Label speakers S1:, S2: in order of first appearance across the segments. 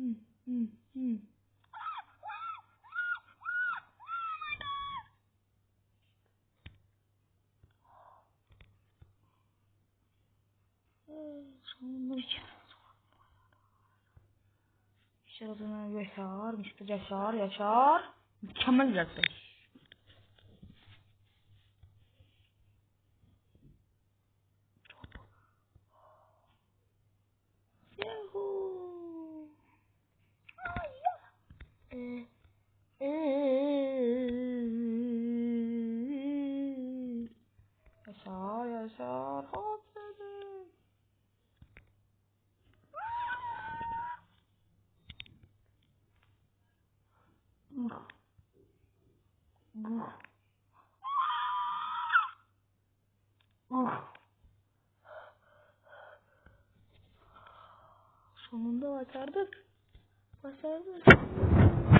S1: Hmm, hmm, hmm. Yaşar o zaman Yaşar, Mr. Yaşar, Yaşar. Mükemmel bir yaklaşım. Yaşar yaşar hop. Sonunda başardık. 我先入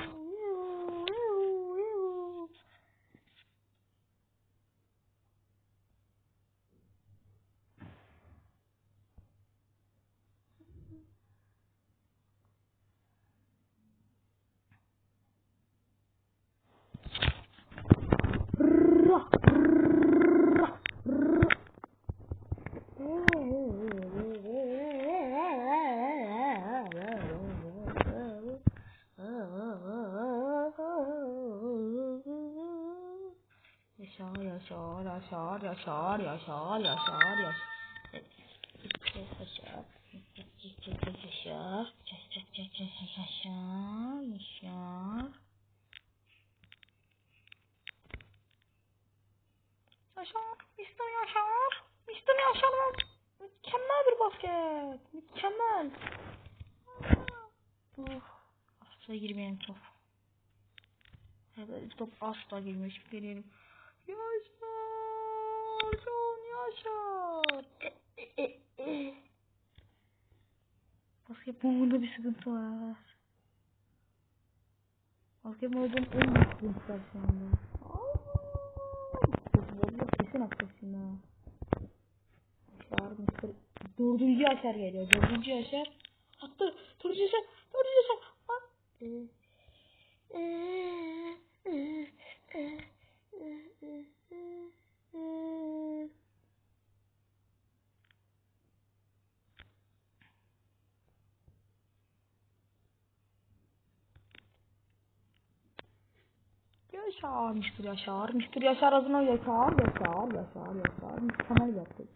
S1: aşağı aşağı aşağı aşağı. Yaşar, Mr. Yaşar, Mr. Yaşar mükemmel bir basket, mükemmel. Uf, asla girmeyelim top. Evet, top asla girmiş, gelelim. Yaşar. Ercan Yaşar. Basketbolda bir sıkıntı var. Basketboldan en büyük sıkıntılar şu anda. Basketbolda kesin atacaksın ha. Yaşar Mısır. Dördüncü Yaşar geliyor. Dördüncü Yaşar. Attı. Turuncu Yaşar. Turuncu Yaşar. Eee. Eee. Yaşar Müştür Yaşar Müştür Yaşar azına Yaşar Yaşar Yaşar Yaşar Mükemmel yaptık.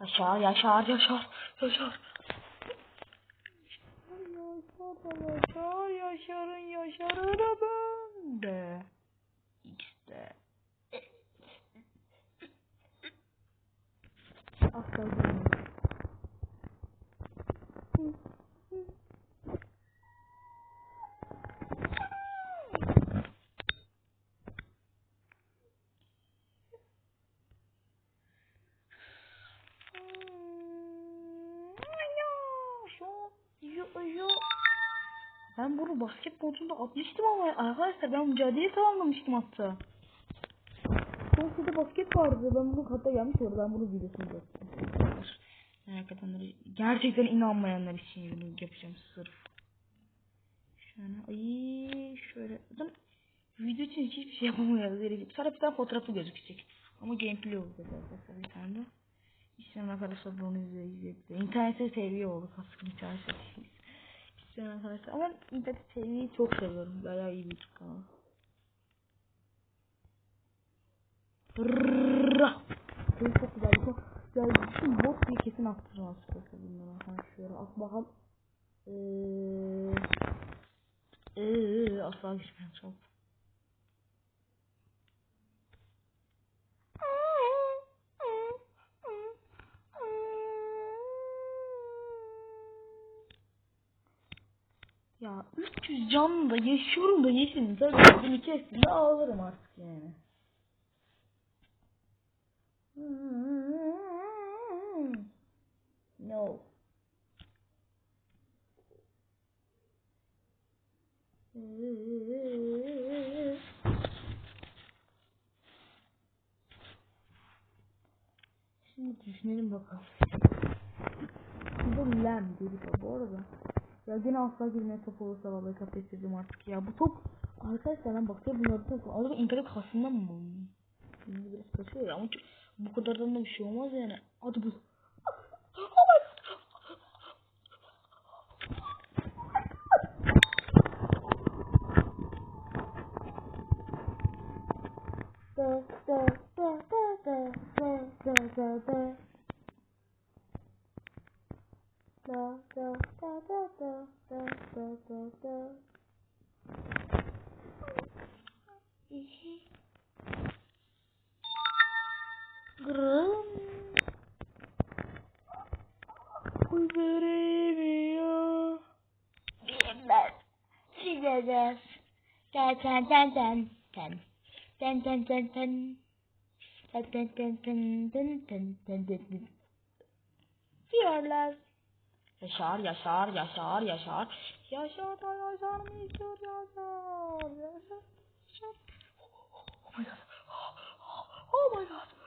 S1: Yaşar Yaşar Yaşar. Yaşar Yaşar Yaşar. Yaşar'ın Yaşar'ına ben de. İşte. Asla Ben bunu basketbolcunda atmıştım ama arkadaşlar ben mücadele tamamlamıştım hatta. Sol basket vardı. Ben bunu hatta yanlış oldu. Ben bunu videosunu yaptım. Merak gerçekten inanmayanlar için bunu yapacağım sırf. Şöyle ay şöyle adam video için hiçbir şey yapamıyoruz. Verecek. Sonra bir tane fotoğrafı gözükecek. Ama gameplay olacak arkadaşlar bir tane de. İşte arkadaşlar bunu izleyecekti. İnternete seviye olduk aslında internete isteyen arkadaşlar. Ama internet TV'yi çok seviyorum. Bayağı iyi bir kanal. Böyle çok güzel bir çok güzel kesin attırmaz. Bilmiyorum arkadaşlar. Şöyle at bakalım. Eee, eee. Ya 300 canlı da yaşıyorum da yeşilim. Tabii bunu kestiğinde ağlarım artık yani. Hmm. No. Şimdi düşünelim bakalım. Bu lem dedi bu arada. Ya gene asla gülmeye top olursa vallahi kafesizim artık ya. Bu top arkadaşlar ben bakıyorum bunları top. Acaba internet kasından mı bu? Şimdi biraz kasıyor ya ama çok, bu kadardan da bir şey olmaz yani. Hadi bu. Da da da da da da da da Sileceğiz. Ten ten ten ten ten. Ten ten ten ten. Ten ten ten ten ten ten ten ten. Diyorlar. Yaşar, yaşar, yaşar, yaşar. Yaşar yaşar yaşar. Yaşar, yaşar. Oh my god. Oh my god.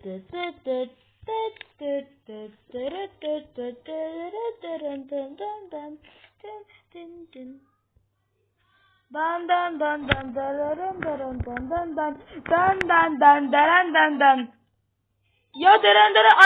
S1: Dan dan dan dan dararan daran dan dan dan dan dan dan daran dan dan. Ya daran daran